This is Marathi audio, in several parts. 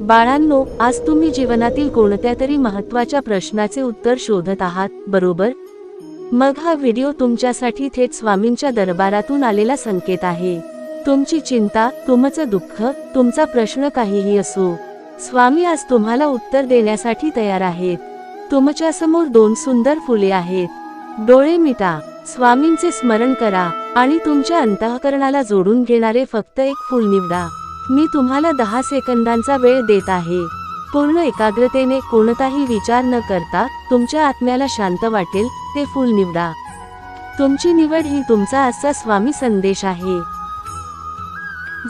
बाळांनो आज तुम्ही जीवनातील कोणत्या तरी महत्त्वाच्या प्रश्नाचे उत्तर शोधत आहात बरोबर? मग हा व्हिडिओ तुमच्यासाठी थेट स्वामींच्या दरबारातून आलेला संकेत आहे. तुमची चिंता तुमचं दुःख तुमचा प्रश्न काहीही असो स्वामी आज तुम्हाला उत्तर देण्यासाठी तयार आहेत. तुमच्यासमोर दोन सुंदर फुले आहेत. डोळे मिटा स्वामींचे स्मरण करा आणि तुमच्या अंतःकरणाला जोडून घेणारे फक्त एक फूल निवडा. मी तुम्हाला दहा सेकंदांचा वेळ देत आहे. पूर्ण एकाग्रतेने कोणताही विचार न करता तुमच्या आत्म्याला शांत वाटेल ते फूल निवडा. तुमची निवड ही तुमचा आजचा स्वामी संदेश आहे.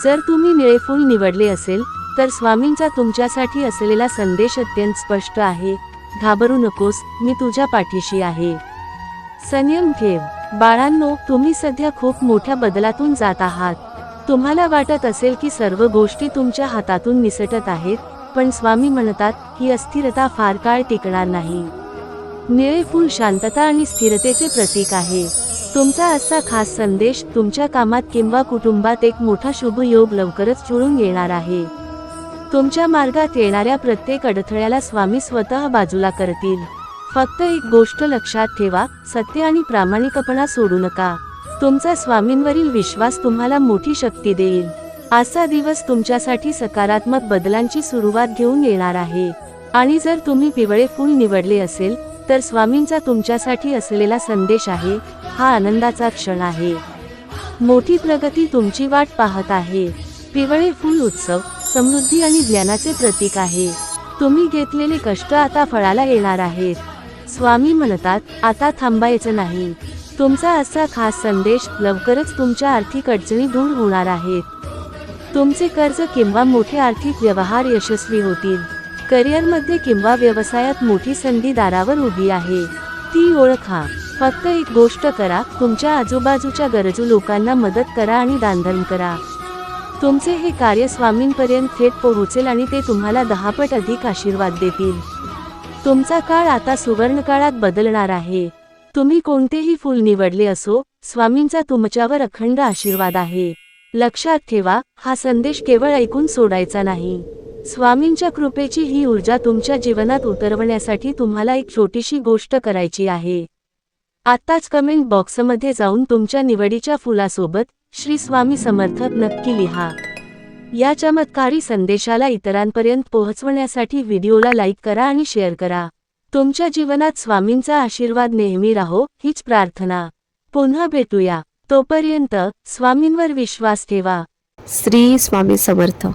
जर तुम्ही निळे फूल निवडले असेल तर स्वामींचा तुमच्यासाठी असलेला संदेश अत्यंत स्पष्ट आहे. घाबरू नकोस मी तुझ्या पाठीशी आहे. संयम ठेव. बाळांनो तुम्ही सध्या खूप मोठ्या बदलातून जात आहात. तुम्हाला वाटत असेल की सर्व गोष्टी तुमच्या हातातून निसटत आहेत पण स्वामी म्हणतात ही अस्थिरता फार काळ टिकणार नाही. निळे फूल शांतता आणि स्थिरतेचे प्रतीक आहे. तुमचा असा खास संदेश तुमच्या कामात किंवा कुटुंबात एक मोठा शुभ योग लवकरच जुळून येणार आहे. तुमच्या मार्गात येणाऱ्या प्रत्येक अडथळ्याला स्वामी स्वतः बाजूला करतील. फक्त एक गोष्ट लक्षात ठेवा सत्य आणि प्रामाणिकपणा सोडू नका. तुमचा स्वामींवरील विश्वास तुम्हाला मोठी शक्ती देईल. आजचा दिवस तुमच्यासाठी सकारात्मक बदलांची सुरुवात घेऊन येणार आहे. आणि जर तुम्ही पिवळे फूल निवडले असेल तर स्वामींचा तुमच्यासाठी असलेला संदेश आहे हा आनंदाचा क्षण आहे. मोठी प्रगती तुमची वाट पाहत आहे. पिवळे फूल उत्सव समृद्धी आणि ज्ञानाचे प्रतीक आहे. तुम्ही घेतलेले कष्ट आता फळाला येणार आहेत. स्वामी म्हणतात आता थांबायचं नाही. तुमचा असा खास संदेश लवकरच तुमच्या आर्थिक अडचणी दूर होणार आहेत. तुमचे कर्ज किंवा मोठे आर्थिक व्यवहार यशस्वी होतील. करिअरमध्ये किंवा व्यवसायात मोठी संधी दारावर उभी आहे. ती ओळखा. फक्त एक गोष्ट करा तुमच्या आजूबाजूच्या गरजू लोकांना मदत करा आणि दानधर्म करा. तुमचे हे कार्य स्वामींपर्यंत थेट पोहोचेल आणि ते तुम्हाला दहापट अधिक आशीर्वाद देतील. तुमचा काळ आता सुवर्णकाळात बदलणार आहे. तुम्ही कोणतेही फूल निवडले असो स्वामींचा तुमच्यावर अखंड आशीर्वाद आहे. लक्षात ठेवा हा संदेश केवळ ऐकून सोडायचा नाही. स्वामींच्या कृपेची ही ऊर्जा तुमच्या जीवनात उतरवण्यासाठी तुम्हाला एक छोटीशी गोष्ट करायची आहे. आत्ताच कमेंट बॉक्समध्ये जाऊन तुमच्या निवडीच्या फुलासोबत श्री स्वामी समर्थक नक्की लिहा. या चमत्कारी संदेशाला इतरांपर्यंत पोहोचवण्यासाठी व्हिडिओला लाईक करा आणि शेअर करा. तुमच्या जीवनात स्वामींचा आशीर्वाद नेहमी राहो हीच प्रार्थना. पुन्हा भेटूया. तोपर्यंत स्वामींवर विश्वास ठेवा. श्री स्वामी समर्थ.